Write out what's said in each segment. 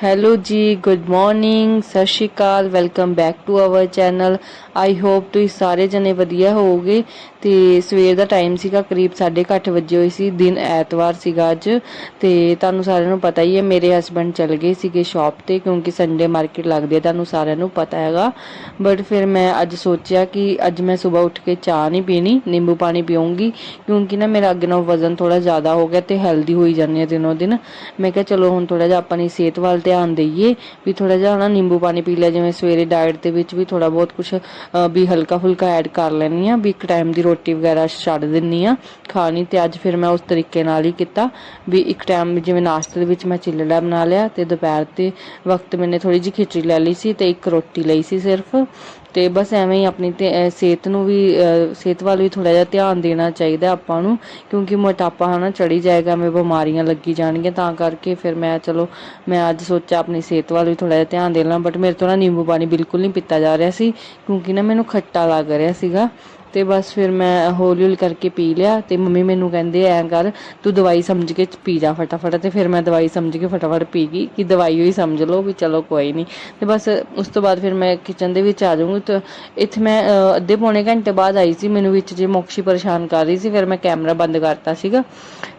Hello ਜੀ good morning ਸਤਿ ਸ਼੍ਰੀ ਅਕਾਲ welcome back to our channel I hope ਤੁਸੀਂ ਸਾਰੇ ਜਣੇ ਵਧੀਆ ਹੋਵੋਗੇ। ਤੇ ਸਵੇਰ ਦਾ ਟਾਈਮ ਸੀਗਾ, ਕਰੀਬ 8:30 ਵਜੇ ਹੋਈ ਸੀ, ਦਿਨ ਐਤਵਾਰ ਸੀਗਾ ਅੱਜ। ਤੇ ਤੁਹਾਨੂੰ ਸਾਰਿਆਂ ਨੂੰ ਪਤਾ ਹੀ ਹੈ, ਮੇਰੇ ਹਸਬੰਡ ਚਲ ਗਏ ਸੀਗੇ ਸ਼ਾਪ ਤੇ, ਕਿਉਂਕਿ ਸੰਡੇ ਮਾਰਕੀਟ ਲੱਗਦੀ ਹੈ, ਤੁਹਾਨੂੰ ਸਾਰਿਆਂ ਨੂੰ ਪਤਾ ਹੈਗਾ। ਬਟ ਫਿਰ ਮੈਂ ਅੱਜ ਸੋਚਿਆ ਕਿ ਅੱਜ ਮੈਂ ਸਵੇਰ ਉੱਠ ਕੇ ਚਾਹ ਨਹੀਂ ਪੀਣੀ, ਨਿੰਬੂ ਪਾਣੀ ਪੀਉਂਗੀ ਕਿਉਂਕਿ ਨਾ ਮੇਰਾ ਅੱਗੇ ਨਾਲੋਂ ਵਜ਼ਨ ਥੋੜਾ ਜ਼ਿਆਦਾ ਹੋ ਗਿਆ ਤੇ ਹੈਲਦੀ ਹੋਈ ਜਾਂਦੀ ਹੈ ਦਿਨੋਂ ਦਿਨ। ਮੈਂ ਕਿਹਾ ਚਲੋ ਹੁਣ ਥੋੜਾ ਜਿਹਾ ਆਪਣੀ ਸਿਹਤ ਵੱਲ ਧਿਆਨ ਦਈਏ ਵੀ ਥੋੜਾ ਜਿਹਾ ਨਾ ਨਿੰਬੂ ਪਾਣੀ ਪੀ ਲਿਆ, ਜਿਵੇਂ ਸਵੇਰੇ ਡਾਈਟ ਦੇ ਵਿੱਚ ਵੀ ਥੋੜਾ ਬਹੁਤ ਕੁਝ ਵੀ ਹਲਕਾ ਫੁਲਕਾ ਐਡ ਕਰ ਲੈਣੀ ਆ ਵੀ ਇੱਕ ਟਾਈਮ ਦੀ ਰੋਟੀ ਵਗੈਰਾ ਛੱਡ ਦਿੰਨੀ ਆ ਖਾਣੀ ਤੇ ਅੱਜ ਫਿਰ ਮੈਂ ਉਸ ਤਰੀਕੇ ਨਾਲ ਹੀ ਕੀਤਾ, ਵੀ ਇੱਕ ਟਾਈਮ ਜਿਵੇਂ ਨਾਸ਼ਤੇ ਦੇ ਵਿੱਚ ਮੈਂ ਚਿੱਲੜਾ ਬਣਾ ਲਿਆ ਤੇ ਦੁਪਹਿਰ ਤੇ ਵਕਤ ਮੈਨੇ ਥੋੜੀ ਜਿਹੀ ਖਿਚੜੀ ਲੈ ਲਈ ਸੀ ਤੇ ਇੱਕ ਰੋਟੀ ਲਈ ਸੀ ਸਿਰਫ। ਤੇ ਬਸ ਐਵੇਂ ਹੀ ਆਪਣੀ ਸਿਹਤ ਨੂੰ ਵੀ ਸਿਹਤ ਵੱਲ ਵੀ ਥੋੜਾ ਜਿਹਾ ਧਿਆਨ ਦੇਣਾ ਚਾਹੀਦਾ ਆਪਾਂ ਨੂੰ, ਕਿਉਂਕਿ ਮੋਟਾਪਾ ਹਨਾ ਚੜੀ ਜਾਏਗਾ ਮੈਂ ਬਿਮਾਰੀਆਂ ਲੱਗੀ ਜਾਣਗੀਆਂ, ਤਾਂ ਕਰਕੇ ਫਿਰ ਮੈਂ ਚਲੋ, ਮੈਂ ਅੱਜ ਸੋਚਿਆ ਆਪਣੀ ਸਿਹਤ ਵੱਲ ਵੀ ਥੋੜਾ ਜਿਹਾ ਧਿਆਨ ਦੇ ਲਾਂ ਬਟ ਮੇਰੇ ਤੋਂ ਨਾ ਨਿੰਬੂ ਪਾਣੀ ਬਿਲਕੁਲ ਨਹੀਂ ਪੀਤਾ ਜਾ ਰਿਹਾ ਸੀ, ਕਿਉਂਕਿ ਨਾ ਮੈਨੂੰ ਖੱਟਾ ਲੱਗ ਰਿਹਾ ਸੀਗਾ ਤੇ ਬਸ ਫਿਰ ਮੈਂ ਹੌਲੀ ਹੌਲੀ ਕਰਕੇ ਪੀ ਲਿਆ ਤੇ ਮੰਮੀ ਮੈਨੂੰ ਕਹਿੰਦੇ ਐਂ ਕਰ, ਤੂੰ ਦਵਾਈ ਸਮਝ ਕੇ ਪੀ ਜਾ ਫਟਾਫਟ ਤੇ ਫਿਰ ਮੈਂ ਦਵਾਈ ਸਮਝ ਕੇ ਫਟਾਫਟ ਪੀ ਗਈ ਕਿ ਦਵਾਈ ਹੋਈ ਸਮਝ ਲਓ ਵੀ ਚਲੋ ਕੋਈ ਨਹੀਂ। ਤੇ ਬਸ ਉਸ ਤੋਂ ਬਾਅਦ ਫਿਰ ਮੈਂ ਕਿਚਨ ਦੇ ਵਿੱਚ ਆ ਜਾਊਂਗੀ ਤੇ ਇੱਥੇ ਮੈਂ ਅੱਧੇ ਪੌਣੇ ਘੰਟੇ ਬਾਅਦ ਆਈ ਸੀ, ਮੈਨੂੰ ਵਿੱਚ ਜੇ ਮੋਕਸ਼ੀ ਪਰੇਸ਼ਾਨ ਕਰ ਰਹੀ ਸੀ, ਫਿਰ ਮੈਂ ਕੈਮਰਾ ਬੰਦ ਕਰਤਾ ਸੀਗਾ।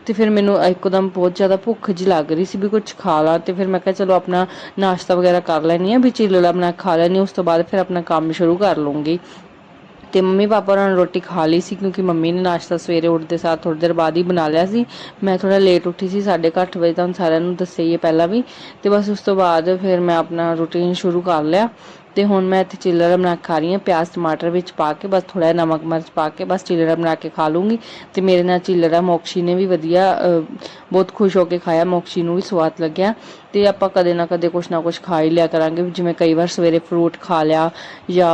ਤੇ ਫਿਰ ਮੈਨੂੰ ਇੱਕਦਮ ਬਹੁਤ ਜ਼ਿਆਦਾ ਭੁੱਖ ਜੀ ਲੱਗ ਰਹੀ ਸੀ ਵੀ ਕੁਝ ਖਾ ਲਾਂ ਤੇ ਫਿਰ ਮੈਂ ਕਿਹਾ ਚਲੋ ਆਪਣਾ ਨਾਸ਼ਤਾ ਵਗੈਰਾ ਕਰ ਲੈਣੀ ਆ ਵੀ ਚਿੱਲੜਾ ਬਣਾ ਕੇ ਖਾ ਲੈਣੀ ਉਸ ਤੋਂ ਬਾਅਦ ਫਿਰ ਆਪਣਾ ਕੰਮ ਸ਼ੁਰੂ ਕਰ ਲੂੰਗੀ ਤੇ ਮੰਮੀ ਪਾਪਾ ਉਹਨਾਂ ਨੇ ਰੋਟੀ ਖਾ ਲਈ ਸੀ ਕਿਉਂਕਿ ਮੰਮੀ ਨੇ ਨਾਸ਼ਤਾ ਸਵੇਰੇ ਉੱਠਦੇ ਸਾਰ ਥੋੜੀ ਦੇਰ ਬਾਅਦ ਹੀ ਬਣਾ ਲਿਆ ਸੀ। ਮੈਂ ਥੋੜਾ ਲੇਟ ਉੱਠੀ ਸੀ 8:30 ਵਜੇ ਤਾਂ ਸਾਰਿਆਂ ਨੂੰ ਦੱਸਿਆ ਹੀ ਪਹਿਲਾਂ ਵੀ। ਤੇ ਬਸ ਉਸ ਤੋਂ ਬਾਅਦ ਫਿਰ ਮੈਂ ਆਪਣਾ ਰੂਟੀਨ ਸ਼ੁਰੂ ਕਰ ਲਿਆ। ਤੇ ਹੁਣ ਮੈਂ ਇੱਥੇ ਚਿੱਲੜਾ ਬਣਾ ਕੇ ਖਾ ਰਹੀ ਹਾਂ। ਪਿਆਜ਼, ਟਮਾਟਰ ਵਿੱਚ ਪਾ ਕੇ ਬਸ ਥੋੜਾ ਜਿਹਾ ਨਮਕ ਮਿਰਚ ਪਾ ਕੇ ਬਸ ਚਿੱਲੜਾ ਬਣਾ ਕੇ ਖਾ ਲੂੰਗੀ ਤੇ ਮੇਰੇ ਨਾਲ ਚਿੱਲੜਾ ਮੋਕਸ਼ੀ ਨੇ ਵੀ ਵਧੀਆ ਬਹੁਤ ਖੁਸ਼ ਹੋ ਕੇ ਖਾਇਆ। ਮੋਕਸ਼ੀ ਨੂੰ ਵੀ ਸਵਾਦ ਲੱਗਿਆ ਤੇ ਆਪਾਂ ਕਦੇ ਨਾ ਕਦੇ ਕੁਛ ਨਾ ਕੁਛ ਖਾ ਹੀ ਲਿਆ ਕਰਾਂਗੇ। ਜਿਵੇਂ ਕਈ ਵਾਰ ਸਵੇਰੇ ਫਰੂਟ ਖਾ ਲਿਆ ਜਾਂ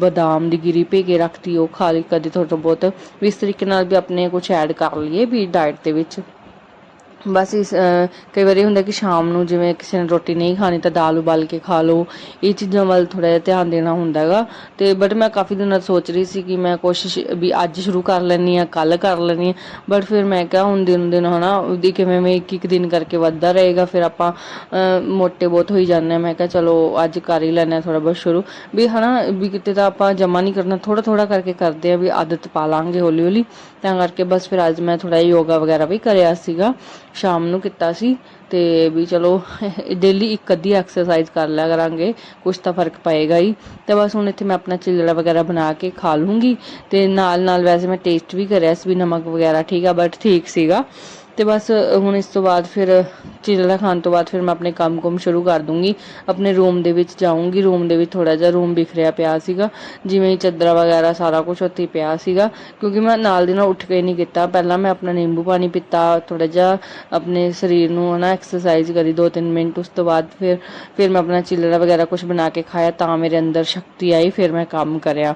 ਬਦਾਮ ਦੀ ਗਿਰੀ ਭੇ ਕੇ ਰੱਖਤੀ, ਉਹ ਖਾ ਲਈ। ਕਦੇ ਥੋੜਾ ਬਹੁਤ ਵੀ ਇਸ ਤਰੀਕੇ ਨਾਲ ਵੀ ਆਪਣੇ ਕੁਛ ਐਡ ਕਰ ਲਈਏ ਵੀ ਡਾਈਟ ਦੇ ਵਿੱਚ। ਬਸ ਇਸ ਕਈ ਵਾਰੀ ਹੁੰਦਾ ਕਿ ਸ਼ਾਮ ਨੂੰ ਜਿਵੇਂ ਕਿਸੇ ਨੇ ਰੋਟੀ ਨਹੀਂ ਖਾਣੀ ਤਾਂ ਦਾਲ ਉਬਾਲ ਕੇ ਖਾ ਲਓ। ਇਹ ਚੀਜ਼ਾਂ ਵੱਲ ਥੋੜਾ ਜਿਹਾ ਧਿਆਨ ਦੇਣਾ ਹੁੰਦਾ ਹੈਗਾ। ਤੇ ਬਟ ਮੈਂ ਕਾਫੀ ਦਿਨਾਂ ਤੋਂ ਸੋਚ ਰਹੀ ਸੀ ਕਿ ਮੈਂ ਕੋਸ਼ਿਸ਼ ਵੀ ਅੱਜ ਸ਼ੁਰੂ ਕਰ ਲੈਣੀ ਆ ਕੱਲ ਕਰ ਲੈਣੀ ਆ ਬਟ ਫਿਰ ਮੈਂ ਕਿਹਾ ਹੁਣ ਦਿਨ ਦਿਨ ਹਨਾ ਉਹਦੀ ਕਿਵੇਂ ਮੈਂ ਇੱਕ ਇੱਕ ਦਿਨ ਕਰਕੇ ਵੱਧਦਾ ਰਹੇਗਾ, ਫਿਰ ਆਪਾਂ ਮੋਟੇ ਬਹੁਤ ਹੋਈ ਜਾਂਦੇ ਆ ਮੈਂ ਕਿਹਾ ਚਲੋ ਅੱਜ ਕਰ ਹੀ ਲੈਣਾ ਥੋੜਾ ਬਹੁਤ ਸ਼ੁਰੂ। ਵੀ ਹਨਾ, ਵੀ ਕਿਤੇ ਤਾਂ ਆਪਾਂ ਜਮਾ ਨਹੀਂ ਕਰਨਾ ਥੋੜਾ ਥੋੜਾ ਕਰਕੇ ਕਰਦੇ ਆ ਵੀ ਆਦਤ ਪਾ ਲਾਂਗੇ ਹੌਲੀ ਹੌਲੀ। ਤਾਂ ਕਰਕੇ ਬਸ ਫਿਰ ਅੱਜ ਮੈਂ ਥੋੜਾ ਯੋਗਾ ਵਗੈਰਾ ਵੀ ਕਰਿਆ ਸੀਗਾ। ਸ਼ਾਮ ਨੂੰ ਕੀਤਾ ਸੀ ਤੇ ਵੀ ਚਲੋ ਡੇਲੀ ਇੱਕ ਅੱਧੀ ਐਕਸਰਸਾਈਜ਼ ਕਰ ਲਿਆ ਕਰਾਂਗੇ ਕੁਝ ਤਾਂ ਫ਼ਰਕ ਪਏਗਾ ਹੀ। ਤੇ ਬਸ ਹੁਣ ਇੱਥੇ ਮੈਂ ਆਪਣਾ ਚਿੱਲੜਾ ਵਗੈਰਾ ਬਣਾ ਕੇ ਖਾ ਲੂੰਗੀ ਤੇ ਨਾਲ ਨਾਲ ਵੈਸੇ ਮੈਂ ਟੇਸਟ ਵੀ ਕਰਿਆ ਸੀ ਵੀ ਨਮਕ ਵਗੈਰਾ, ਠੀਕ ਆ ਬਟ ਠੀਕ ਸੀਗਾ। ਤੇ ਬਸ ਹੁਣ ਇਸ ਤੋਂ ਬਾਅਦ ਫਿਰ ਚਿੱਲੜਾ ਖਾਣ ਤੋਂ ਬਾਅਦ ਫਿਰ ਮੈਂ ਆਪਣੇ ਕੰਮ ਕੁਮ ਸ਼ੁਰੂ ਕਰ ਦੂੰਗੀ। ਆਪਣੇ ਰੂਮ ਦੇ ਵਿੱਚ ਜਾਊਂਗੀ। ਰੂਮ ਦੇ ਵਿੱਚ ਥੋੜਾ ਜਿਹਾ ਰੂਮ ਬਿਖਰਿਆ ਪਿਆ ਸੀਗਾ। ਜਿਵੇਂ ਹੀ ਚੱਦਰਾ ਵਗੈਰਾ ਸਾਰਾ ਕੁਝ ਉੱਥੇ ਪਿਆ ਸੀਗਾ। ਕਿਉਂਕਿ ਮੈਂ ਨਾਲ ਦੀ ਨਾਲ ਉੱਠ ਕੇ ਨਹੀਂ ਕੀਤਾ। ਪਹਿਲਾਂ ਮੈਂ ਆਪਣਾ ਨਿੰਬੂ ਪਾਣੀ ਪੀਤਾ ਥੋੜਾ ਜਿਹਾ ਆਪਣੇ ਸਰੀਰ ਨੂੰ ਹਨਾ ਐਕਸਰਸਾਈਜ਼ ਕਰੀ 2-3 ਮਿੰਟ। ਉਸ ਤੋਂ ਬਾਅਦ ਫਿਰ ਫਿਰ ਮੈਂ ਆਪਣਾ ਚਿੱਲੜਾ ਵਗੈਰਾ ਕੁਝ ਬਣਾ ਕੇ ਖਾਇਆ ਤਾਂ ਮੇਰੇ ਅੰਦਰ ਸ਼ਕਤੀ ਆਈ, ਫਿਰ ਮੈਂ ਕੰਮ ਕਰਿਆ।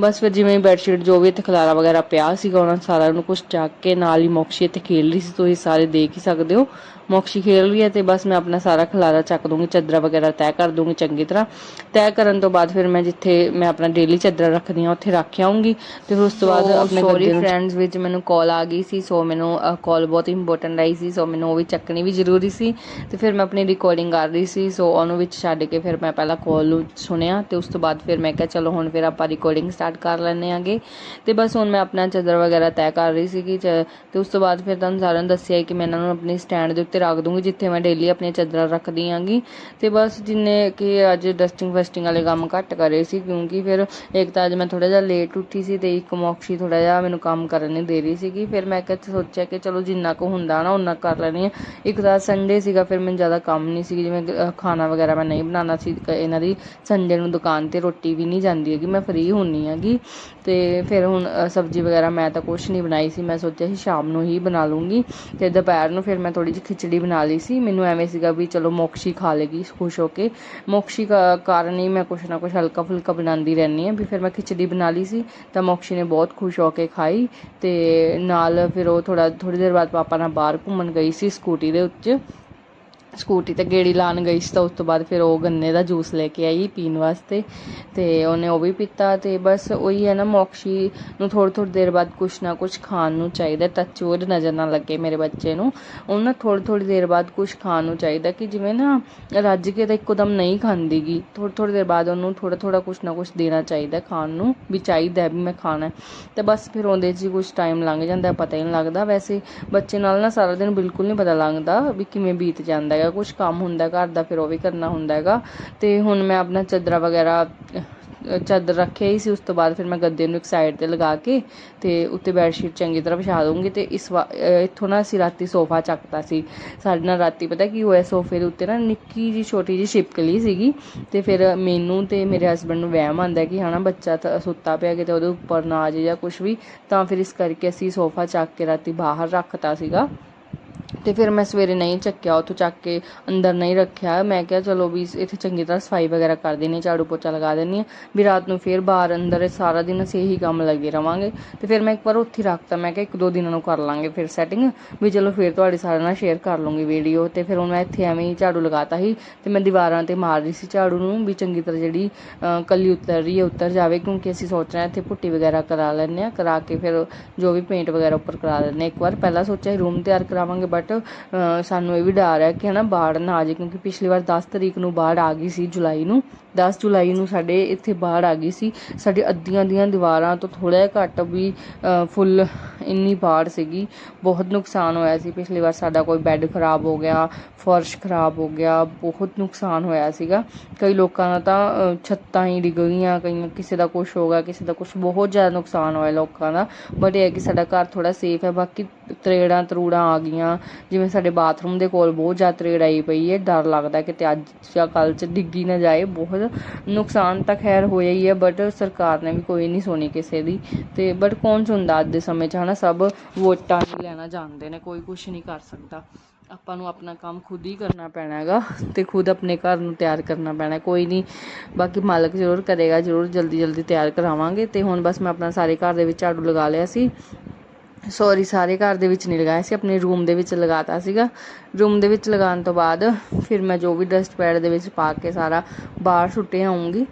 ਬਸ ਫਿਰ ਜਿਵੇਂ ਬੈਡਸ਼ੀਟ ਜੋ ਵੀ ਇੱਥੇ ਖਲਾਰਾ ਵਗੈਰਾ ਪਿਆ ਸੀਗਾ, ਉਹਨਾਂ ਸਾਰਾ ਨੂੰ ਕੁਝ ਚੱਕ ਕੇ ਨਾਲ ਹੀ ਮੋਕਸ਼ੀ ਇੱਥੇ ਖੇਲ ਰਹੀ ਸੀ, ਤੁਸੀਂ ਸਾਰੇ ਦੇਖ ਹੀ ਸਕਦੇ ਹੋ। ਮੋਕਸ਼ੀ ਖੇਲ ਰਹੀ ਹੈ ਤੇ ਬਸ ਮੈਂ ਆਪਣਾ ਸਾਰਾ ਖਲਾਰਾ ਚੱਕ ਦੂੰਗੀ ਚੱਦਰਾ ਵਗੈਰਾ ਤੈਅ ਕਰ ਦੂੰਗੀ ਚੰਗੀ ਤਰ੍ਹਾਂ। ਤੈਅ ਕਰਨ ਤੋਂ ਬਾਅਦ ਫਿਰ ਮੈਂ ਜਿੱਥੇ ਮੈਂ ਆਪਣਾ ਡੇਲੀ ਚੱਦਰਾ ਰੱਖਦੀ ਹਾਂ ਉੱਥੇ ਰੱਖ ਆਉਂਗੀ ਤੇ ਫਿਰ ਉਸ ਤੋਂ ਬਾਅਦ ਆਪਣੇ ਸੌਰੀ ਫਰੈਂਡਸ ਵਿੱਚ ਮੈਨੂੰ ਕਾਲ ਆ ਗਈ ਸੀ ਸੋ ਮੈਨੂੰ ਕਾਲ ਬਹੁਤ ਇੰਪੋਰਟੈਂਟ ਆਈ ਸੀ ਸੋ ਮੈਨੂੰ ਉਹ ਵੀ ਚੱਕਣੀ ਵੀ ਜ਼ਰੂਰੀ ਸੀ। ਤੇ ਫਿਰ ਮੈਂ ਆਪਣੀ ਰਿਕਾਰਡਿੰਗ ਕਰ ਰਹੀ ਸੀ ਸੋ ਉਹਨੂੰ ਵਿੱਚ ਛੱਡ ਕੇ ਫਿਰ ਮੈਂ ਪਹਿਲਾਂ ਕਾਲ ਨੂੰ ਸੁਣਿਆ ਤੇ ਉਸ ਤੋਂ ਬਾਅਦ ਫਿਰ ਮੈਂ ਕਿਹਾ ਚਲੋ ਹੁਣ ਫਿਰ ਆਪਾਂ ਰਿਕਾਰਡਿੰਗ ਸਟਾਰਟ ਕਰ ਲੈਣੇ ਆਂਗੇ। ਤੇ ਬਸ ਹੁਣ ਮੈਂ ਆਪਣਾ ਚੱਦਰ ਵਗੈਰਾ ਤੈਅ ਕਰ ਰਹੀ ਸੀ ਕਿ ਤੇ ਉਸ ਤੋਂ ਬਾਅਦ ਫਿਰ ਤੁਹਾਨੂੰ ਸਾਰਿਆਂ ਨੂੰ ਦੱਸਿਆ ਕਿ ਮੈਂ ਇਹਨਾਂ ਨੂੰ ਆਪਣੀ ਸਟੈਂਡ ਦੇ ਉੱਤੇ ਰੱਖ ਦੂੰਗੀ, ਜਿੱਥੇ ਮੈਂ ਡੇਲੀ ਆਪਣੀਆਂ ਚਾਦਰਾਂ ਰੱਖਦੀ ਆਂਗੀ। ਤੇ ਬਸ ਜਿੰਨੇ ਕਿ ਅੱਜ ਡਸਟਿੰਗ ਫਸਟਿੰਗ ਵਾਲੇ ਕੰਮ ਘੱਟ ਕਰੇ ਸੀ, ਕਿਉਂਕਿ ਫਿਰ ਇੱਕ ਤਾਂ ਅੱਜ ਮੈਂ ਥੋੜਾ ਜਿਹਾ ਲੇਟ ਉੱਠੀ ਸੀ ਤੇ ਇੱਕ ਮੋਕਸ਼ੀ ਥੋੜਾ ਜਿਹਾ ਮੈਨੂੰ ਕੰਮ ਕਰਨ ਨਹੀਂ ਦੇ ਰਹੀ ਸੀਗੀ। ਫਿਰ ਮੈਂ ਕਿਹਾ ਸੋਚਿਆ ਕਿ ਚਲੋ ਜਿੰਨਾ ਕੁ ਹੁੰਦਾ ਨਾ ਉਨਾ ਕਰ ਲੈਣੀ ਆ ਇੱਕ ਤਾਂ ਸੰਡੇ ਸੀਗਾ, ਫਿਰ ਮੈਨੂੰ ਜ਼ਿਆਦਾ ਕੰਮ ਨਹੀਂ ਸੀ। ਜਿਵੇਂ ਖਾਣਾ ਵਗੈਰਾ ਮੈਂ ਨਹੀਂ ਬਣਾਉਣਾ ਸੀ ਇਹਨਾਂ ਦੀ ਸੰਡੇ ਨੂੰ ਦੁਕਾਨ ਤੇ ਰੋਟੀ ਵੀ ਨਹੀਂ ਜਾਂਦੀ ਹੈਗੀ, ਮੈਂ ਫ੍ਰੀ ਹੁੰਨੀ ਹੈਗੀ। ਤੇ ਫਿਰ ਹੁਣ ਸਬਜ਼ੀ ਵਗੈਰਾ ਮੈਂ ਤਾਂ ਕੁਛ ਨਹੀਂ ਬਣਾਈ ਸੀ। ਮੈਂ ਸੋਚਿਆ ਸੀ ਸ਼ਾਮ ਨੂੰ ਹੀ ਬਣਾ ਲੂੰਗੀ। ਤੇ ਦੁਪਹਿਰ ਨੂੰ ਫਿਰ ਮੈਂ ਥੋੜੀ ਜਿਹੀ ਖਿਚੜੀ ਬਣਾ ਲਈ ਸੀ। ਮੈਨੂੰ ਐਵੇਂ ਸੀਗਾ ਵੀ ਚਲੋ ਮੋਕਸ਼ੀ ਖਾ ਲੇਗੀ, ਖੁਸ਼ ਹੋ ਕੇ। ਮੋਕਸ਼ੀ ਕਾਰਨ ਹੀ ਮੈਂ ਕੁਛ ਨਾ ਕੁਛ ਹਲਕਾ ਫੁਲਕਾ ਬਣਾਉਂਦੀ ਰਹਿੰਦੀ ਹਾਂ। ਵੀ ਫਿਰ ਮੈਂ ਖਿਚੜੀ ਬਣਾ ਲਈ ਸੀ, ਤਾਂ ਮੋਕਸ਼ੀ ਨੇ ਬਹੁਤ ਖੁਸ਼ ਹੋ ਕੇ ਖਾਈ ਤੇ ਨਾਲ ਫਿਰ ਉਹ ਥੋੜਾ ਥੋੜੀ ਦੇਰ ਬਾਅਦ ਪਾਪਾ ਨਾਲ ਬਾਹਰ ਘੁੰਮਣ ਗਈ ਸੀ ਸਕੂਟੀ ਦੇ ਉੱਤੇ ਸਕੂਟੀ ਤੇ ਗੇੜੀ ਲਾਣ ਗਈ ਸੀ ਤਾਂ ਉਸ ਤੋਂ ਬਾਅਦ ਫਿਰ ਉਹ ਗੰਨੇ ਦਾ ਜੂਸ ਲੈ ਕੇ ਆਈ ਪੀਣ ਵਾਸਤੇ ਤੇ ਉਹਨੇ ਉਹ ਵੀ ਪੀਤਾ ਤੇ ਬਸ ਉਹੀ ਹੈ ਨਾ ਮੋਕਸ਼ੀ ਨੂੰ ਥੋੜੀ ਥੋੜੀ ਦੇਰ ਬਾਅਦ ਕੁਛ ਨਾ ਕੁਛ ਖਾਣ ਨੂੰ ਚਾਹੀਦਾ ਟੱਚਵੁੱਡ ਨਜ਼ਰ ਨਾ ਲੱਗੇ ਮੇਰੇ ਬੱਚੇ ਨੂੰ। ਉਹਨੂੰ ਨਾ ਥੋੜੀ ਥੋੜੀ ਦੇਰ ਬਾਅਦ ਕੁਛ ਖਾਣ ਨੂੰ ਚਾਹੀਦਾ ਕਿ ਜਿਵੇਂ ਨਾ ਰੱਜ ਕੇ ਤਾਂ ਇੱਕੋਦਮ ਨਹੀਂ ਖਾਂਦੀਗੀ ਥੋੜੀ ਥੋੜੀ ਦੇਰ ਬਾਅਦ ਉਹਨੂੰ ਥੋੜਾ ਥੋੜਾ ਕੁਛ ਨਾ ਕੁਛ ਦੇਣਾ ਚਾਹੀਦਾ ਖਾਣ ਨੂੰ, ਵੀ ਚਾਹੀਦਾ ਵੀ ਮੈਂ ਖਾਣਾ ਹੈ। ਤੇ ਬਸ ਫਿਰ ਉਹਦੇ 'ਚ ਹੀ ਕੁਛ ਟਾਈਮ ਲੰਘ ਜਾਂਦਾ, ਪਤਾ ਹੀ ਨਹੀਂ ਲੱਗਦਾ। ਵੈਸੇ ਬੱਚੇ ਨਾਲ ਨਾ ਸਾਰਾ ਦਿਨ ਬਿਲਕੁਲ ਨਹੀਂ ਪਤਾ ਲੱਗਦਾ ਵੀ ਕਿਵੇਂ ਬੀਤ ਜਾਂਦਾ ਹੈਗਾ, ਕੁਛ ਕੰਮ ਹੁੰਦਾ ਘਰ ਦਾ ਫਿਰ ਉਹ ਵੀ ਕਰਨਾ ਹੁੰਦਾ ਹੈਗਾ। ਤੇ ਹੁਣ ਮੈਂ ਆਪਣਾ ਚਾਦਰਾ ਵਗੈਰਾ ਚਾਦਰ ਰੱਖਿਆ ਹੀ ਸੀ, ਉਸ ਤੋਂ ਬਾਅਦ ਫਿਰ ਮੈਂ ਗੱਦੇ ਨੂੰ ਇੱਕ ਸਾਈਡ ਤੇ ਲਗਾ ਕੇ ਤੇ ਉੱਤੇ ਬੈੱਡ ਸ਼ੀਟ ਚੰਗੀ ਤਰ੍ਹਾਂ ਵਿਛਾ ਦੂੰਗੀ ਤੇ ਇਸ ਇੱਥੋਂ ਨਾ ਅਸੀਂ ਰਾਤੀ ਸੋਫਾ ਚੱਕਤਾ ਸੀ। ਸਾਡੇ ਨਾਲ ਰਾਤੀ ਪਤਾ ਕੀ ਹੋਇਆ, ਸੋਫੇ ਦੇ ਉੱਤੇ ਨਾ ਨਿੱਕੀ ਜੀ ਛੋਟੀ ਜੀ ਛਿਪਕਲੀ ਸੀਗੀ ਤੇ ਫਿਰ ਮੈਨੂੰ ਤੇ ਮੇਰੇ ਹਸਬੰਡ ਨੂੰ ਵਹਿਮ ਆਉਂਦਾ ਕਿ ਹਨਾ ਬੱਚਾ ਸੁੱਤਾ ਪਿਆ ਕਿਤੇ ਉਹਦੇ ਉੱਪਰ ਨਾ ਆ ਜਾਏ ਜਾਂ ਕੁਝ ਵੀ, ਤਾਂ ਫਿਰ ਇਸ ਕਰਕੇ ਅਸੀਂ ਸੋਫਾ ਚੱਕ ਕੇ ਰਾਤੀ ਬਾਹਰ ਰੱਖਤਾ ਸੀਗਾ। ਤੇ ਫਿਰ ਮੈਂ ਸਵੇਰੇ ਨਹੀਂ ਚੱਕਿਆ ਉੱਥੋਂ ਚੱਕ ਕੇ ਅੰਦਰ ਨਹੀਂ ਰੱਖਿਆ। ਮੈਂ ਕਿਹਾ ਚਲੋ ਵੀ ਇੱਥੇ ਚੰਗੀ ਤਰ੍ਹਾਂ ਸਫ਼ਾਈ ਵਗੈਰਾ ਕਰ ਦੇਣੀ ਝਾੜੂ ਪੋਚਾ ਲਗਾ ਦੇਣੀ ਆ ਵੀ ਰਾਤ ਨੂੰ ਫਿਰ ਬਾਹਰ ਅੰਦਰ ਸਾਰਾ ਦਿਨ ਅਸੀਂ ਇਹੀ ਕੰਮ ਲੱਗੇ ਰਵਾਂਗੇ। ਤੇ ਫਿਰ ਮੈਂ ਇੱਕ ਵਾਰ ਉੱਥੇ ਹੀ ਰੱਖਤਾ। ਮੈਂ ਕਿਹਾ ਇੱਕ ਦੋ ਦਿਨਾਂ ਨੂੰ ਕਰ ਲਾਂਗੇ ਫਿਰ ਸੈਟਿੰਗ ਵੀ ਚਲੋ ਫਿਰ ਤੁਹਾਡੇ ਸਾਰਿਆਂ ਨਾਲ ਸ਼ੇਅਰ ਕਰ ਲੂੰਗੀ ਵੀਡੀਓ ਤੇ ਫਿਰ ਹੁਣ ਮੈਂ ਇੱਥੇ ਐਵੇਂ ਹੀ ਝਾੜੂ ਲਗਾਤਾ ਸੀ ਤੇ ਮੈਂ ਦੀਵਾਰਾਂ ਤੇ ਮਾਰ ਰਹੀ ਸੀ ਝਾੜੂ ਨੂੰ। ਵੀ ਚੰਗੀ ਤਰ੍ਹਾਂ ਜਿਹੜੀ ਅਹ, ਕੱਲੀ ਉਤਰ ਰਹੀ ਹੈ ਉੱਤਰ ਜਾਵੇ। ਕਿਉਂਕਿ ਅਸੀਂ ਸੋਚ ਰਹੇ ਹਾਂ ਇੱਥੇ ਪੁੱਟੀ ਵਗੈਰਾ ਕਰਾ ਲੈਂਦੇ ਆ ਕਰਾ ਕੇ ਫਿਰ ਜੋ ਵੀ ਪੇਂਟ ਵਗੈਰਾ ਉੱਪਰ ਕਰਾ ਲੈਂਦੇ ਹਾਂ। ਇੱਕ ਵਾਰ ਪਹਿਲਾਂ ਸੋਚਿਆ ਰੂਮ ਤਿਆਰ ਕਰਾਵਾਂਗੇ ਬਟ ਸਾਨੂੰ ਇਹ ਵੀ ਡਰ ਹੈ ਕਿ ਹਨਾ ਬਾੜ ਨਾ ਆ ਜਾਵੇ ਕਿਉਂਕਿ ਪਿਛਲੀ ਵਾਰ ਦਸ ਤਰੀਕ ਨੂੰ ਬਾੜ ਆ ਗਈ ਸੀ ਜੁਲਾਈ ਨੂੰ। 10 ਜੁਲਾਈ ਨੂੰ ਸਾਡੇ ਇੱਥੇ ਬਾੜ ਆ ਗਈ ਸੀ। ਸਾਡੇ ਅੱਧੀਆਂ ਦੀਆਂ ਦੀਵਾਰਾਂ ਤੋਂ ਥੋੜਾ ਜਿਹਾ ਘੱਟ ਵੀ ਫੁੱਲ ਇੰਨੀ ਬਾੜ ਸੀਗੀ। ਬਹੁਤ ਨੁਕਸਾਨ ਹੋਇਆ ਸੀ। ਪਿਛਲੀ ਵਾਰ ਸਾਡਾ ਕੋਈ ਬੈੱਡ ਖਰਾਬ ਹੋ ਗਿਆ, ਫਰਸ਼ ਖਰਾਬ ਹੋ ਗਿਆ, ਬਹੁਤ ਨੁਕਸਾਨ ਹੋਇਆ ਸੀਗਾ। ਕਈ ਲੋਕਾਂ ਦਾ ਤਾਂ ਛੱਤਾਂ ਹੀ ਡਿੱਗ ਗਈਆਂ, ਕਈਆਂ ਕਿਸੇ ਦਾ ਕੁਝ ਹੋ ਗਿਆ, ਕਿਸੇ ਦਾ ਕੁਝ ਬਹੁਤ ਜ਼ਿਆਦਾ ਨੁਕਸਾਨ ਹੋਇਆ ਲੋਕਾਂ ਦਾ। ਬਟ ਇਹ ਹੈ ਕਿ ਸਾਡਾ ਘਰ ਥੋੜਾ ਸੇਫ ਹੈ। ਬਾਕੀ ਤਰੇੜਾਂ ਤਰੂੜਾਂ ਆ ਗਈਆਂ। ਜਿਵੇਂ ਸਾਡੇ ਬਾਥਰੂਮ ਦੇ ਕੋਲ ਬਹੁਤ ਜ਼ਿਆਦਾ ਤਰੇੜ ਆਈ ਪਈ ਹੈ। ਡਰ ਲੱਗਦਾ ਕਿ ਅੱਜ ਜਾਂ ਕੱਲ ਚ ਡਿੱਗੀ ਨਾ ਜਾਏ। ਬਹੁਤ ਨੁਕਸਾਨ ਤਾਂ ਖੈਰ ਹੋਇਆ ਹੀ ਹੈ ਬਟ ਸਰਕਾਰ ਨੇ ਵੀ ਕੋਈ ਨਹੀਂ ਸੁਣੀ ਕਿਸੇ ਦੀ ਤੇ ਬਟ ਕੌਣ ਸੁਣਦਾ ਅੱਜ ਦੇ ਸਮੇਂ 'ਚ, ਹਨਾ? ਸਭ ਵੋਟਾਂ ਹੀ ਲੈਣਾ ਜਾਣਦੇ ਨੇ, ਕੋਈ ਕੁਝ ਨਹੀਂ ਕਰ ਸਕਦਾ। ਆਪਾਂ ਨੂੰ ਆਪਣਾ ਕੰਮ ਖੁਦ ਹੀ ਕਰਨਾ ਪੈਣਾ ਹੈਗਾ ਤੇ ਖੁਦ ਆਪਣੇ ਘਰ ਨੂੰ ਤਿਆਰ ਕਰਨਾ ਪੈਣਾ, ਕੋਈ ਨਹੀਂ। ਬਾਕੀ ਮਾਲਕ ਜ਼ਰੂਰ ਕਰੇਗਾ, ਜ਼ਰੂਰ ਜਲਦੀ ਜਲਦੀ ਤਿਆਰ ਕਰਾਵਾਂਗੇ ਤੇ ਹੁਣ ਬਸ ਮੈਂ ਆਪਣਾ ਸਾਰੇ ਘਰ ਦੇ ਵਿੱਚ ਝਾੜੂ ਲਗਾ ਲਿਆ ਸੀ। ਸੌਰੀ, ਸਾਰੇ ਘਰ ਦੇ ਵਿੱਚ ਨਹੀਂ ਲਗਾਇਆ ਸੀ, ਆਪਣੇ ਰੂਮ ਦੇ ਵਿੱਚ ਲਗਾਤਾ ਸੀਗਾ। ਰੂਮ ਦੇ ਵਿੱਚ ਲਗਾਉਣ ਤੋਂ ਬਾਅਦ ਫਿਰ ਮੈਂ ਜੋ ਵੀ ਡਸਟ ਪੈਡ ਦੇ ਵਿੱਚ ਪਾ ਕੇ ਸਾਰਾ ਬਾਹਰ ਸੁੱਟੇ ਆਉਂਗੀ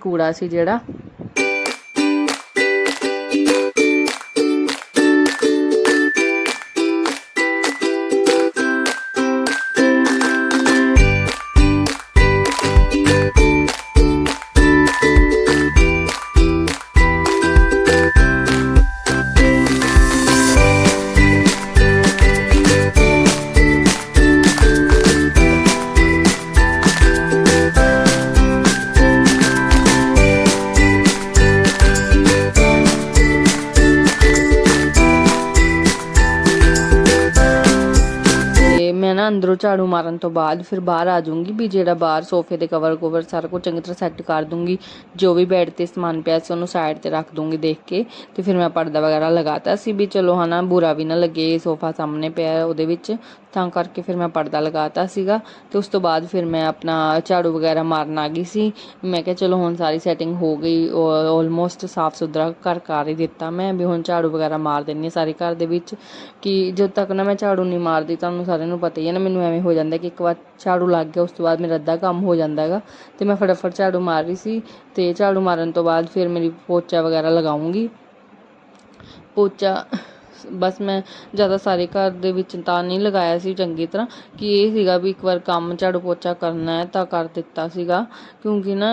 ਕੂੜਾ ਸੀ ਜਿਹੜਾ। ਅੰਦਰੋਂ ਝਾੜੂ ਮਾਰਨ ਤੋਂ ਬਾਅਦ ਫਿਰ ਬਾਹਰ ਆ ਜਾਊਂਗੀ ਵੀ ਜਿਹੜਾ ਬਾਹਰ ਸੋਫੇ ਦੇ ਕਵਰ ਕਵਰ ਸਾਰਾ ਕੁਝ ਚੰਗੀ ਤਰ੍ਹਾਂ ਸੈੱਟ ਕਰ ਦੂੰਗੀ, ਜੋ ਵੀ ਬੈੱਡ ਤੇ ਸਮਾਨ ਪਿਆ ਸੀ ਉਹਨੂੰ ਸਾਈਡ ਤੇ ਰੱਖ ਦੂੰਗੀ ਦੇਖ ਕੇ ਤੇ ਫਿਰ ਮੈਂ ਪਰਦਾ ਵਗੈਰਾ ਲਗਾਤਾ ਸੀ ਵੀ ਚਲੋ ਹਨਾ ਬੁਰਾ ਵੀ ਨਾ ਲੱਗੇ ਸੋਫਾ ਸਾਹਮਣੇ ਪਿਆ ਉਹਦੇ ਵਿੱਚ ਤਾਂ ਕਰਕੇ ਫਿਰ ਮੈਂ ਪਰਦਾ ਲਗਾਤਾ ਸੀਗਾ ਤੇ ਉਸ ਤੋਂ ਬਾਅਦ ਫਿਰ ਮੈਂ ਆਪਣਾ ਝਾੜੂ ਵਗੈਰਾ ਮਾਰਨ ਆ ਗਈ ਸੀ। ਮੈਂ ਕਿਹਾ ਚਲੋ ਹੁਣ ਸਾਰੀ ਸੈਟਿੰਗ ਹੋ ਗਈ ਆਲਮੋਸਟ ਸਾਫ਼ ਸੁਥਰਾ ਘਰ ਕਰ ਹੀ ਦਿੱਤਾ ਮੈਂ ਵੀ ਹੁਣ ਝਾੜੂ ਵਗੈਰਾ ਮਾਰ ਦਿੰਨੀ ਹਾਂ ਸਾਰੇ ਘਰ ਦੇ ਵਿੱਚ ਕਿ ਜਦ ਤੱਕ ਨਾ ਮੈਂ ਝਾੜੂ ਨਹੀਂ ਮਾਰਦੀ ਤੁਹਾਨੂੰ ਸਾਰਿਆਂ ਨੂੰ ਪਤਾ ਹੀ ਹੈ ਨਾ, ਮੈਨੂੰ ਐਵੇਂ ਹੋ ਜਾਂਦਾ ਕਿ ਇੱਕ ਵਾਰ ਝਾੜੂ ਲੱਗ ਗਿਆ, ਉਸ ਤੋਂ ਬਾਅਦ ਮੇਰਾ ਅੱਧਾ ਕੰਮ ਹੋ ਜਾਂਦਾ ਹੈਗਾ ਤੇ ਮੈਂ ਫਟਾਫਟ ਝਾੜੂ ਮਾਰ ਰਹੀ ਸੀ ਤੇ ਝਾੜੂ ਮਾਰਨ ਤੋਂ ਬਾਅਦ ਫਿਰ ਮੇਰੀ ਪੋਚਾ ਵਗੈਰਾ ਲਗਾਉਂਗੀ। ਪੋਚਾ ਬਸ ਮੈਂ ਜ਼ਿਆਦਾ ਸਾਰੇ ਘਰ ਦੇ ਵਿੱਚ ਤਾਂ ਨਹੀਂ ਲਗਾਇਆ ਸੀ ਚੰਗੀ ਤਰ੍ਹਾਂ, ਕਿ ਇਹ ਸੀਗਾ ਵੀ ਇੱਕ ਵਾਰ ਕੰਮ ਝਾੜੂ ਪੋਚਾ ਕਰਨਾ ਹੈ ਤਾਂ ਕਰ ਦਿੱਤਾ ਸੀਗਾ। ਕਿਉਂਕਿ ਨਾ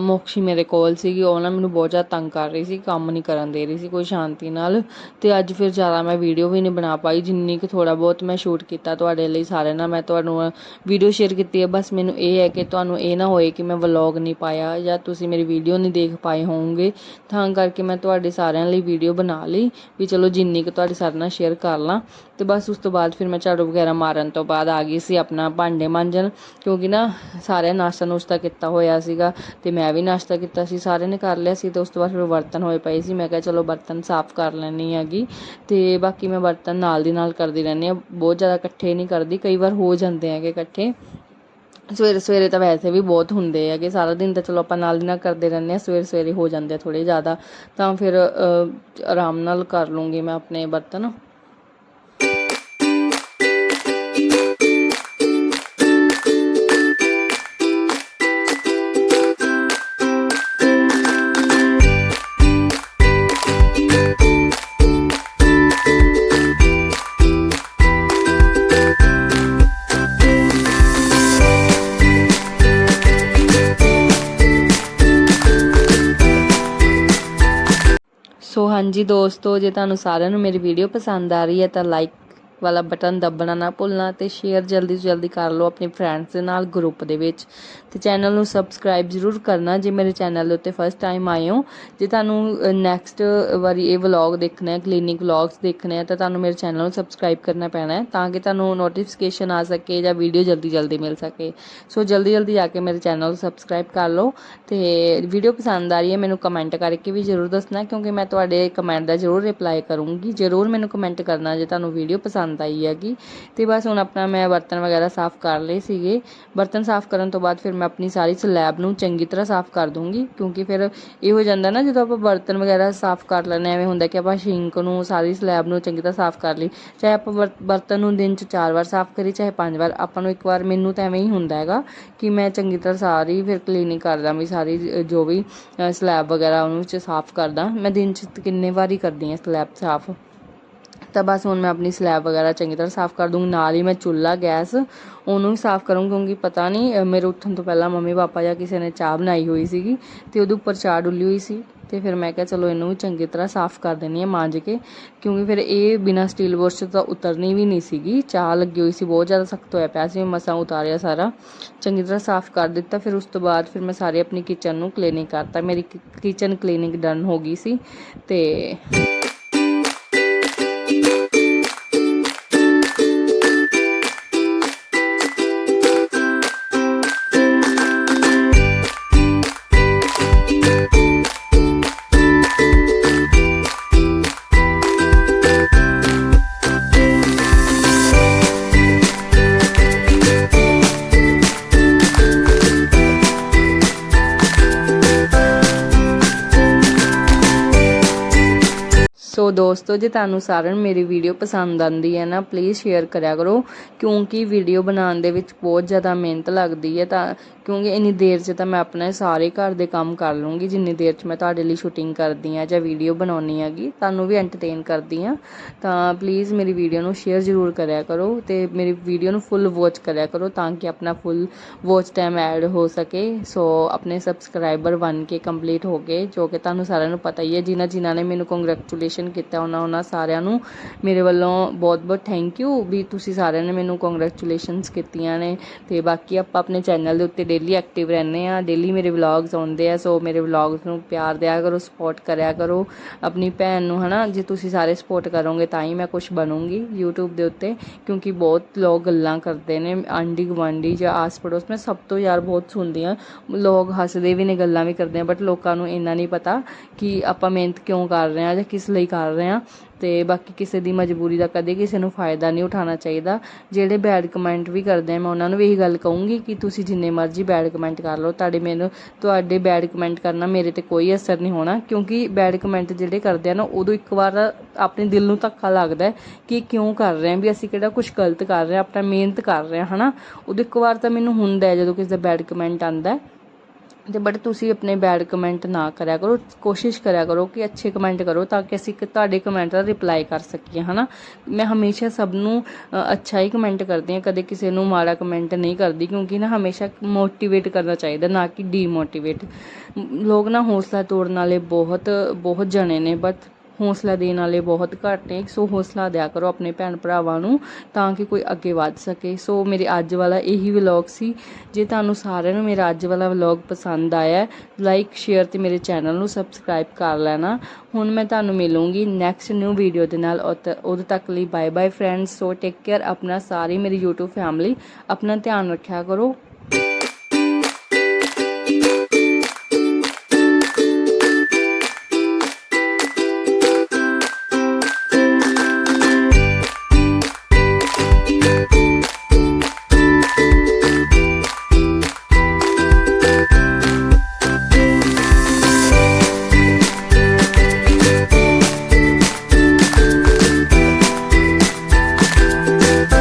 ਮੋਕਸ਼ੀ ਮੇਰੇ ਕੋਲ ਸੀਗੀ, ਉਹ ਨਾ ਮੈਨੂੰ ਬਹੁਤ ਜ਼ਿਆਦਾ ਤੰਗ ਕਰ ਰਹੀ ਸੀ, ਕੰਮ ਨਹੀਂ ਕਰਨ ਦੇ ਰਹੀ ਸੀ ਕੋਈ ਸ਼ਾਂਤੀ ਨਾਲ। ਤੇ ਅੱਜ ਫਿਰ ਜ਼ਿਆਦਾ ਮੈਂ ਵੀਡੀਓ ਵੀ ਨਹੀਂ ਬਣਾ ਪਾਈ, ਜਿੰਨੀ ਕਿ ਥੋੜਾ ਬਹੁਤ ਮੈਂ ਸ਼ੂਟ ਕੀਤਾ ਤੁਹਾਡੇ ਲਈ ਸਾਰਿਆਂ ਨਾਲ, ਮੈਂ ਤੁਹਾਨੂੰ ਵੀਡੀਓ ਸ਼ੇਅਰ ਕੀਤੀ ਹੈ। ਬਸ ਮੈਨੂੰ ਇਹ ਹੈ ਕਿ ਤੁਹਾਨੂੰ ਇਹ ਨਾ ਹੋਏ ਕਿ ਮੈਂ ਵਲੌਗ ਨਹੀਂ ਪਾਇਆ ਜਾਂ ਤੁਸੀਂ ਮੇਰੀ ਵੀਡੀਓ ਨਹੀਂ ਦੇਖ ਪਾਏ ਹੋਵੋਗੇ। ਤਾਂ ਕਰਕੇ ਮੈਂ ਤੁਹਾਡੇ ਸਾਰਿਆਂ ਲਈ ਵੀਡੀਓ ਬਣਾ ਲਈ, ਵੀ ਚਲੋ ਜਿੰਨੀ ਕੁ ਤੁਹਾਡੇ ਸਾਰਿਆਂ ਨਾਲ ਸ਼ੇਅਰ ਕਰ ਲਾਂ। ਤੇ ਬਸ ਉਸ ਤੋਂ ਬਾਅਦ ਫਿਰ ਮੈਂ ਝਾੜੂ ਵਗੈਰਾ ਮਾਰਨ ਤੋਂ ਬਾਅਦ ਆ ਗਈ ਸੀ ਆਪਣਾ ਭਾਂਡੇ ਮਾਂਜਣ, ਕਿਉਂਕਿ ਨਾ ਸਾਰਿਆਂ ਨਾਸ਼ਤਾ ਨੁਸ਼ਤਾ ਕੀਤਾ ਹੋਇਆ ਸੀਗਾ ਤੇ ਮੈਂ ਵੀ ਨਾਸ਼ਤਾ ਕੀਤਾ ਸੀ, ਸਾਰਿਆਂ ਨੇ ਕਰ ਲਿਆ ਸੀ ਤੇ ਉਸ ਤੋਂ ਬਾਅਦ ਫਿਰ ਬਰਤਨ ਹੋਏ ਪਏ ਸੀ। ਮੈਂ ਕਿਹਾ ਚਲੋ ਬਰਤਨ ਸਾਫ਼ ਕਰ ਲੈਣੀ ਹੈਗੀ ਤੇ ਬਾਕੀ ਮੈਂ ਬਰਤਨ ਨਾਲ ਦੀ ਨਾਲ ਕਰਦੀ ਰਹਿੰਦੀ ਹਾਂ, ਬਹੁਤ ਜ਼ਿਆਦਾ ਇਕੱਠੇ ਨਹੀਂ ਕਰਦੀ, ਕਈ ਵਾਰ ਹੋ ਜਾਂਦੇ ਹੈਗੇ ਇਕੱਠੇ। ਸਵੇਰੇ ਸਵੇਰੇ ਤਾਂ ਵੈਸੇ ਵੀ ਬਹੁਤ ਹੁੰਦੇ ਹੈਗੇ ਸਾਰਾ ਦਿਨ ਤਾਂ ਚਲੋ ਆਪਾਂ ਨਾਲ ਦੀ ਨਾਲ ਕਰਦੇ ਰਹਿੰਦੇ ਆ ਸਵੇਰੇ ਸਵੇਰੇ ਹੋ ਜਾਂਦੇ ਆ ਥੋੜੇ ਜ਼ਿਆਦਾ। ਤਾਂ ਫਿਰ ਅ, ਆਰਾਮ ਨਾਲ ਕਰ ਲੂੰਗੀ ਮੈਂ ਆਪਣੇ ਬਰਤਨ। ਸੋ ਹਾਂਜੀ ਦੋਸਤੋ, ਜੇ ਤੁਹਾਨੂੰ ਸਾਰਿਆਂ ਨੂੰ ਮੇਰੀ ਵੀਡੀਓ ਪਸੰਦ ਆ ਰਹੀ ਹੈ ਤਾਂ ਲਾਈਕ ਵਾਲਾ ਬਟਨ ਦੱਬਣਾ ਨਾ ਭੁੱਲਣਾ ਤੇ ਸ਼ੇਅਰ ਜਲਦੀ ਤੋਂ ਜਲਦੀ ਕਰ ਲਓ ਆਪਣੇ ਫਰੈਂਡਸ ਦੇ ਨਾਲ ਗਰੁੱਪ ਦੇ ਵਿੱਚ। ਤੇ ਚੈਨਲ ਨੂੰ ਸਬਸਕ੍ਰਾਈਬ ਜ਼ਰੂਰ ਕਰਨਾ ਜੇ ਮੇਰੇ ਚੈਨਲ ਦੇ ਉੱਤੇ ਫਸਟ ਟਾਈਮ ਆਏ ਹੋ। ਜੇ ਤੁਹਾਨੂੰ ਨੈਕਸਟ ਵਾਰੀ ਇਹ ਵਲੌਗ ਦੇਖਣਾ ਹੈ ਕਲੀਨਿਕ ਵਲੌਗਸ ਦੇਖਣੇ ਆ ਤਾਂ ਤੁਹਾਨੂੰ ਮੇਰੇ ਚੈਨਲ ਨੂੰ ਸਬਸਕ੍ਰਾਈਬ ਕਰਨਾ ਪੈਣਾ ਹੈ ਤਾਂ ਕਿ ਤੁਹਾਨੂੰ ਨੋਟੀਫਿਕੇਸ਼ਨ ਆ ਸਕੇ ਜਾਂ ਵੀਡੀਓ ਜਲਦੀ ਜਲਦੀ ਮਿਲ ਸਕੇ। ਸੋ ਜਲਦੀ ਜਲਦੀ ਜਾ ਕੇ ਮੇਰੇ ਚੈਨਲ ਨੂੰ ਸਬਸਕ੍ਰਾਈਬ ਕਰ ਲਓ ਤੇ ਵੀਡੀਓ ਪਸੰਦ ਆ ਰਹੀ ਹੈ ਮੈਨੂੰ ਕਮੈਂਟ ਕਰਕੇ ਵੀ ਜ਼ਰੂਰ ਦੱਸਣਾ ਕਿਉਂਕਿ ਮੈਂ ਤੁਹਾਡੇ ਕਮੈਂਟ ਦਾ ਜ਼ਰੂਰ ਰਿਪਲਾਈ ਕਰੂੰਗੀ। ਜ਼ਰੂਰ ਮੈਨੂੰ ਕਮੈਂਟ ਕਰਨਾ ਜੇ ਤੁਹਾਨੂੰ ਵੀਡੀਓ ਪਸੰਦ ਆਈ ਹੈਗੀ। ਤੇ ਬਸ ਹੁਣ ਆਪਣਾ ਮੈਂ ਬਰਤਨ ਵਗੈਰਾ ਸਾਫ਼ ਕਰ ਲਏ ਸੀਗੇ। ਬਰਤਨ ਸਾਫ਼ ਕਰਨ ਤੋਂ ਬਾਅਦ ਫਿਰ ਮੈਂ ਆਪਣੀ ਸਾਰੀ ਸਲੈਬ ਨੂੰ ਚੰਗੀ ਤਰ੍ਹਾਂ ਸਾਫ਼ ਕਰ ਦੂੰਗੀ। ਕਿਉਂਕਿ ਫਿਰ ਇਹ ਹੋ ਜਾਂਦਾ ਨਾ ਜਦੋਂ ਆਪਾਂ ਬਰਤਨ ਵਗੈਰਾ ਸਾਫ਼ ਕਰ ਲੈਂਦੇ ਹਾਂ, ਐਵੇਂ ਹੁੰਦਾ ਕਿ ਆਪਾਂ ਸ਼ਿੰਕ ਨੂੰ ਸਾਰੀ ਸਲੈਬ ਨੂੰ ਚੰਗੀ ਤਰ੍ਹਾਂ ਸਾਫ਼ ਕਰ ਲਈ। ਚਾਹੇ ਆਪਾਂ ਬਰ- ਬਰਤਨ ਨੂੰ ਦਿਨ 'ਚ ਚਾਰ ਵਾਰ ਸਾਫ਼ ਕਰੀ ਚਾਹੇ ਪੰਜ ਵਾਰ ਆਪਾਂ ਨੂੰ ਇੱਕ ਵਾਰ ਮੈਨੂੰ ਤਾਂ ਐਵੇਂ ਹੀ ਹੁੰਦਾ ਹੈਗਾ ਕਿ ਮੈਂ ਚੰਗੀ ਤਰ੍ਹਾਂ ਸਾਰੀ ਫਿਰ ਕਲੀਨਿੰਗ ਕਰਦਾ ਵੀ ਸਾਰੀ ਜੋ ਵੀ ਸਲੈਬ ਵਗੈਰਾ ਉਹਨੂੰ ਵਿੱਚ ਸਾਫ਼ ਕਰਦਾ। ਮੈਂ ਦਿਨ 'ਚ ਕਿੰਨੇ ਵਾਰੀ ਕਰਦੀ ਹਾਂ ਸਲੈਬ ਸਾਫ਼। ਤਾਂ ਬਸ ਹੁਣ ਮੈਂ ਆਪਣੀ ਸਲੈਬ ਵਗੈਰਾ ਚੰਗੀ ਤਰ੍ਹਾਂ ਸਾਫ਼ ਕਰ ਦੂੰਗੀ। ਨਾਲ ਹੀ ਮੈਂ ਚੁੱਲ੍ਹਾ, ਗੈਸ ਉਹਨੂੰ ਵੀ ਸਾਫ਼ ਕਰੂੰਗੀ ਕਿਉਂਕਿ ਪਤਾ ਨਹੀਂ ਮੇਰੇ ਉੱਠਣ ਤੋਂ ਪਹਿਲਾਂ ਮੰਮੀ ਪਾਪਾ ਜਾਂ ਕਿਸੇ ਨੇ ਚਾਹ ਬਣਾਈ ਹੋਈ ਸੀਗੀ ਤੇ ਉਹਦੇ ਉੱਪਰ ਚਾਹ ਡੁੱਲੀ ਹੋਈ ਸੀ ਤੇ ਫਿਰ ਮੈਂ ਕਿਹਾ ਚਲੋ ਇਹਨੂੰ ਵੀ ਚੰਗੀ ਤਰ੍ਹਾਂ ਸਾਫ਼ ਕਰ ਦੇਣੀ ਹੈ ਮਾਂਜ ਕੇ ਕਿਉਂਕਿ ਫਿਰ ਇਹ ਬਿਨਾ ਸਟੀਲ ਬੋਰਡ 'ਚ ਤਾਂ ਉਤਰਨੀ ਵੀ ਨਹੀਂ ਸੀਗੀ। ਚਾਹ ਲੱਗੀ ਹੋਈ ਸੀ, ਬਹੁਤ ਜ਼ਿਆਦਾ ਸਖਤ ਹੋਇਆ ਪਿਆ ਸੀ, ਮੈਂ ਮਸਾਂ ਉਤਾਰਿਆ ਸਾਰਾ, ਚੰਗੀ ਤਰ੍ਹਾਂ ਸਾਫ਼ ਕਰ ਦਿੱਤਾ। ਫਿਰ ਉਸ ਤੋਂ ਬਾਅਦ ਫਿਰ ਮੈਂ ਸਾਰੀ ਆਪਣੀ ਕਿਚਨ ਨੂੰ ਕਲੀਨਿੰਗ ਕਰਤਾ। ਮੇਰੀ ਕਿਚਨ ਕਲੀਨਿੰਗ ਡਨ ਹੋ ਗਈ ਸੀ ਤੇ ਦੋਸਤੋ, ਜੇ ਤੁਹਾਨੂੰ ਸਾਰਿਆਂ ਨੂੰ ਮੇਰੀ ਵੀਡੀਓ ਪਸੰਦ ਆਂਦੀ ਹੈ ਨਾ ਪਲੀਜ਼ ਸ਼ੇਅਰ ਕਰਿਆ ਕਰੋ। ਕਿਉਂਕਿ ਵੀਡੀਓ ਬਣਾਉਣ ਦੇ ਵਿੱਚ ਬਹੁਤ ਜ਼ਿਆਦਾ ਮਿਹਨਤ ਲੱਗਦੀ ਹੈ ਤਾਂ, ਕਿਉਂਕਿ ਇੰਨੀ ਦੇਰ 'ਚ ਤਾਂ ਮੈਂ ਆਪਣੇ ਸਾਰੇ ਘਰ ਦੇ ਕੰਮ ਕਰ ਲੂੰਗੀ, ਜਿੰਨੀ ਦੇਰ 'ਚ ਮੈਂ ਤੁਹਾਡੇ ਲਈ ਸ਼ੂਟਿੰਗ ਕਰਦੀ ਆ ਜਾਂ ਵੀਡੀਓ ਬਣਾਉਣੀ ਹੈਗੀ, ਤੁਹਾਨੂੰ ਵੀ ਐਂਟਰਟੇਨ ਕਰਦੀ ਆ ਤਾਂ ਪਲੀਜ਼ ਮੇਰੀ ਵੀਡੀਓ ਨੂੰ ਸ਼ੇਅਰ ਜ਼ਰੂਰ ਕਰਿਆ ਕਰੋ ਤੇ ਮੇਰੀ ਵੀਡੀਓ ਨੂੰ ਫੁੱਲ ਵਾਚ ਕਰਿਆ ਕਰੋ ਤਾਂ ਕਿ ਆਪਣਾ ਫੁੱਲ ਵਾਚ ਟਾਈਮ ਐਡ ਹੋ ਸਕੇ। ਸੋ ਆਪਣੇ ਸਬਸਕ੍ਰਾਈਬਰ ਬਣ ਕੇ ਕੰਪਲੀਟ ਹੋ ਗਏ, ਜੋ ਕਿ ਤੁਹਾਨੂੰ ਸਾਰਿਆਂ ਨੂੰ ਪਤਾ ਹੀ ਹੈ ਜਿਨ੍ਹਾਂ ਜਿਨ੍ਹਾਂ ਨੇ ਮੈਨੂੰ ਕੰਗ੍ਰੈਚੁਲੇਸ਼ਨ ਕੀਤਾ ਉਹਨਾਂ ਉਹਨਾਂ ਸਾਰਿਆਂ ਨੂੰ। ਮੇਰੇ ਵੱਲੋਂ ਬਹੁਤ ਬਹੁਤ ਥੈਂਕ ਯੂ ਵੀ ਤੁਸੀਂ ਸਾਰਿਆਂ ਨੇ ਮੈਨੂੰ ਕੰਗ੍ਰੈਚੁਲੇਸ਼ਨਸ ਕੀਤੀਆਂ ਨੇ। ਤੇ ਬਾਕੀ ਆਪਾਂ ਆਪਣੇ ਚੈਨਲ ਦੇ ਉੱਤੇ ਡੇਲੀ ਐਕਟਿਵ ਰਹਿੰਦੇ ਆ ਡੇਲੀ ਮੇਰੇ ਵਲੌਗਸ ਆਉਂਦੇ ਆ ਸੋ ਮੇਰੇ ਵਲੌਗਸ ਨੂੰ ਪਿਆਰ ਦਿਆ ਕਰੋ ਸਪੋਰਟ ਕਰਿਆ ਕਰੋ। ਆਪਣੀ ਭੈਣ ਨੂੰ ਹਨਾ, ਜੇ ਤੁਸੀਂ ਸਾਰੇ ਸਪੋਰਟ ਕਰੋਗੇ ਤਾਂ ਹੀ ਮੈਂ ਕੁਝ ਬਣੂੰਗੀ YouTube ਦੇ ਉੱਤੇ, ਕਿਉਂਕਿ ਬਹੁਤ ਲੋਕ ਗੱਲਾਂ ਕਰਦੇ ਨੇ, ਆਂਢੀ ਗੁਆਂਢੀ ਜਾਂ ਆਸ ਪੜੋਸ। ਮੈਂ ਸਭ ਤੋਂ ਯਾਰ ਬਹੁਤ ਸੁਣਦੀ ਆ ਲੋਕ ਹੱਸਦੇ ਵੀ ਨੇ, ਗੱਲਾਂ ਵੀ ਕਰਦੇ ਆ ਬਟ ਲੋਕਾਂ ਨੂੰ ਇੰਨਾ ਨਹੀਂ ਪਤਾ ਕਿ ਆਪਾਂ ਮਿਹਨਤ ਕਿਉਂ ਕਰ ਰਹੇ ਆ ਜਾਂ ਕਿਸ ਲਈ ਕਰ ਰਹੇ ਆ ਤੇ ਬਾਕੀ ਕਿਸੇ ਦੀ ਮਜਬੂਰੀ ਦਾ ਕਦੇ ਕਿਸੇ ਨੂੰ ਫਾਇਦਾ ਨਹੀਂ ਉਠਾਉਣਾ ਚਾਹੀਦਾ। ਜਿਹੜੇ ਬੈਡ ਕਮੈਂਟ ਵੀ ਕਰਦੇ ਆ, ਮੈਂ ਉਹਨਾਂ ਨੂੰ ਵੀ ਇਹੀ ਗੱਲ ਕਹੂੰਗੀ ਕਿ ਤੁਸੀਂ ਜਿੰਨੇ ਮਰਜ਼ੀ ਬੈਡ ਕਮੈਂਟ ਕਰ ਲਓ। ਤੁਹਾਡੇ ਮੈਨੂੰ, ਤੁਹਾਡੇ ਬੈਡ ਕਮੈਂਟ ਕਰਨਾ ਮੇਰੇ ਤੇ ਕੋਈ ਅਸਰ ਨਹੀਂ ਹੋਣਾ, ਕਿਉਂਕਿ ਬੈਡ ਕਮੈਂਟ ਜਿਹੜੇ ਕਰਦੇ ਆ ਨਾ, ਉਦੋਂ ਇੱਕ ਵਾਰ ਆਪਣੇ ਦਿਲ ਨੂੰ ਧੱਕਾ ਲੱਗਦਾ ਹੈ ਕਿ ਕਿਉਂ ਕਰ ਰਹੇ ਆ, ਵੀ ਅਸੀਂ ਕਿਹੜਾ ਕੁਝ ਗਲਤ ਕਰ ਰਹੇ ਆ, ਆਪਣਾ ਮਿਹਨਤ ਕਰ ਰਹੇ ਆ, ਹਨਾ? ਉਦੋਂ ਇੱਕ ਵਾਰ ਤਾਂ ਮੈਨੂੰ ਹੁੰਦਾ ਜਦੋਂ ਕਿਸੇ ਦਾ ਬੈਡ ਕਮੈਂਟ ਆਂਦਾ ਤੇ ਬਟ ਤੁਸੀਂ ਆਪਣੇ ਬੈਡ ਕਮੈਂਟ ਨਾ ਕਰਿਆ ਕਰੋ। ਕੋਸ਼ਿਸ਼ ਕਰਿਆ ਕਰੋ ਕਿ ਅੱਛੇ ਕਮੈਂਟ ਕਰੋ ਤਾਂ ਕਿ ਅਸੀਂ ਤੁਹਾਡੇ ਕਮੈਂਟ ਦਾ ਰਿਪਲਾਈ ਕਰ ਸਕੀਏ, ਹਨਾ? ਮੈਂ ਹਮੇਸ਼ਾ ਸਭ ਨੂੰ ਅੱਛਾ ਹੀ ਕਮੈਂਟ ਕਰਦੀ ਹਾਂ, ਕਦੇ ਕਿਸੇ ਨੂੰ ਮਾੜਾ ਕਮੈਂਟ ਨਹੀਂ ਕਰਦੀ ਕਿਉਂਕਿ ਨਾ ਹਮੇਸ਼ਾ ਮੋਟੀਵੇਟ ਕਰਨਾ ਚਾਹੀਦਾ, ਨਾ ਕਿ ਡੀਮੋਟੀਵੇਟ ਲੋਕ ਨਾ ਹੌਸਲਾ ਤੋੜਨ ਵਾਲੇ ਬਹੁਤ ਬਹੁਤ ਜਣੇ ਨੇ ਬਟ ਹੌਸਲਾ ਦੇਣ ਵਾਲੇ ਬਹੁਤ ਘੱਟ ਨੇ, ਸੋ ਹੌਸਲਾ ਦਿਆ ਕਰੋ ਆਪਣੇ ਭੈਣ ਭਰਾਵਾਂ ਨੂੰ ਤਾਂ ਕਿ ਕੋਈ ਅੱਗੇ ਵੱਧ ਸਕੇ। ਸੋ ਮੇਰੇ ਅੱਜ ਵਾਲਾ ਇਹੀ ਵਲੌਗ ਸੀ। ਜੇ ਤੁਹਾਨੂੰ ਸਾਰਿਆਂ ਨੂੰ ਮੇਰਾ ਅੱਜ ਵਾਲਾ ਵਲੌਗ ਪਸੰਦ ਆਇਆ ਲਾਈਕ ਸ਼ੇਅਰ ਤੇ ਮੇਰੇ ਚੈਨਲ ਨੂੰ ਸਬਸਕ੍ਰਾਈਬ ਕਰ ਲੈਣਾ। ਹੁਣ ਮੈਂ ਤੁਹਾਨੂੰ ਮਿਲੂੰਗੀ ਨੈਕਸਟ ਨਿਊ ਵੀਡੀਓ ਦੇ ਨਾਲ। ਉਦ- ਉਦੋਂ ਤੱਕ ਲਈ bye bye friends so take care ਆਪਣਾ ਸਾਰੀ ਮੇਰੀ YouTube ਫੈਮਿਲੀ ਆਪਣਾ ਧਿਆਨ ਰੱਖਿਆ ਕਰੋ।